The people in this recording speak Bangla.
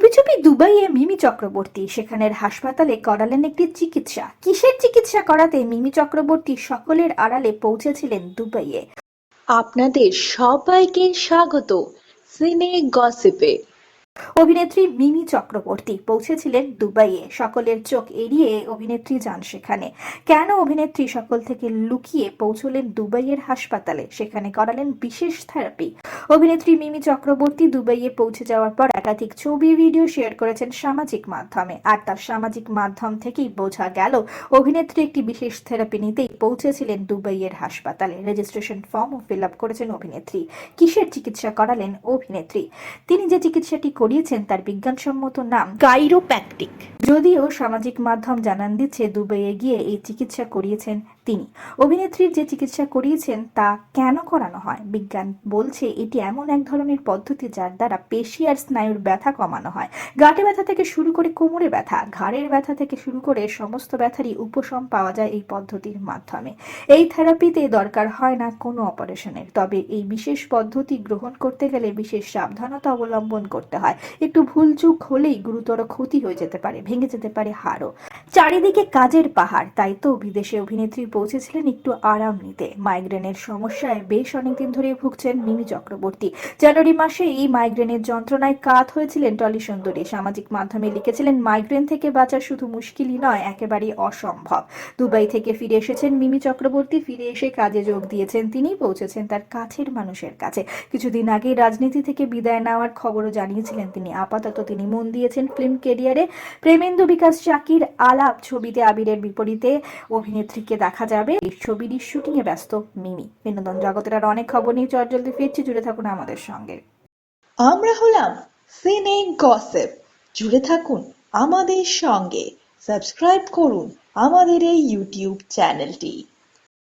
চুপি চুপি দুবাইয়ে মিমি চক্রবর্তী, সেখানের হাসপাতালে করালেন একটি চিকিৎসা। কিসের চিকিৎসা করাতে মিমি চক্রবর্তী সকলের আড়ালে পৌঁছেছিলেন দুবাইয়ে? আপনাদের সবাইকে স্বাগত। সিনে গসিপে। অভিনেত্রী মিমি চক্রবর্তী পৌঁছেছিলেন দুবাইয়ে। সকলের চোখ এড়িয়ে অভিনেত্রী যান সেখানে। কেন অভিনেত্রী সকল থেকে লুকিয়ে পৌঁছলেন দুবাইয়ের হাসপাতালে? সেখানে করালেন বিশেষ থেরাপি। অভিনেত্রী মিমি চক্রবর্তী দুবাইয়ে পৌঁছে যাওয়ার পর একাধিক ছবি, ভিডিও শেয়ার করেছেন সামাজিক মাধ্যমে। আর তার সামাজিক মাধ্যম থেকেই বোঝা গেল, অভিনেত্রী একটি বিশেষ থেরাপি নিতেই পৌঁছেছিলেন দুবাইয়ের হাসপাতালে। রেজিস্ট্রেশন ফর্মও ফিল আপ করেছেন অভিনেত্রী। কিসের চিকিৎসা করালেন অভিনেত্রী? তিনি যে চিকিৎসাটি করিয়েছেন তার বিজ্ঞানসম্মত নাম গাইরোপ্যাকটিক যদিও সামাজিক মাধ্যম জানান দিচ্ছে দুবাইয়ে গিয়ে এই চিকিৎসা করিয়েছেন তিনি। অভিনেত্রীর যে চিকিৎসা করিয়েছেন তা কেন করানো হয়? বিজ্ঞান বলছে এটি এমন এক ধরনের পদ্ধতি যার দ্বারা পেশি আর স্নায়ুর ব্যথা কমানো হয়। গাঁটে ব্যথা থেকে শুরু করে কোমরে ব্যথা, ঘাড়ের ব্যথা থেকে শুরু করে সমস্ত ব্যথারই উপশম পাওয়া যায় এই পদ্ধতির মাধ্যমে। এই থেরাপিতে দরকার হয় না কোনো অপারেশনের। তবে এই বিশেষ পদ্ধতি গ্রহণ করতে গেলে বিশেষ সাবধানতা অবলম্বন করতে হয়। একটু ভুলচুক হলেই গুরুতর ক্ষতি হয়ে যেতে পারে, ভেঙে যেতে পারে হাড়ও। চারিদিকে কাজের পাহাড়, তাই তো বিদেশে অভিনেত্রী পৌঁছেছিলেন একটু আরাম নিতে। মাইগ্রেনের সমস্যায় বেশ অনেকদিন ধরে ভুগছেন মিমি চক্রবর্তী। জানুয়ারি মাসে এই মাইগ্রেনের যন্ত্রণায় কাত হয়েছিলেন টলি সুন্দরী। সামাজিক মাধ্যমে লিখেছিলেন, মাইগ্রেন থেকে বাঁচা শুধু মুশকিলই নয়, একেবারেই অসম্ভব। দুবাই থেকে ফিরে এসেছেন মিমি চক্রবর্তী। ফিরে এসে কাজে যোগ দিয়েছেন তিনি, পৌঁছেছেন তার কাছের মানুষের কাছে। কিছুদিন আগে রাজনীতি থেকে বিদায় নেওয়ার খবরও জানিয়েছিলেন তিনি। আপাতত তিনি মন দিয়েছেন ফিল্ম কেরিয়ারে। প্রেমেন্দু বিকাশ চাকির আলাপ ছবিতে আবিরের বিপরীতে অভিনেত্রীকে দেখা যাবে। এই শুটিং এ ব্যস্ত মিমি। বিনোদন জগতের আর অনেক খবর নিয়ে চটজলদি ফিরছি, জুড়ে থাকুন আমাদের সঙ্গে। আমরা হলাম সিনে গসিপ জুড়ে থাকুন আমাদের সঙ্গে। সাবস্ক্রাইব করুন আমাদের এই ইউটিউব চ্যানেলটি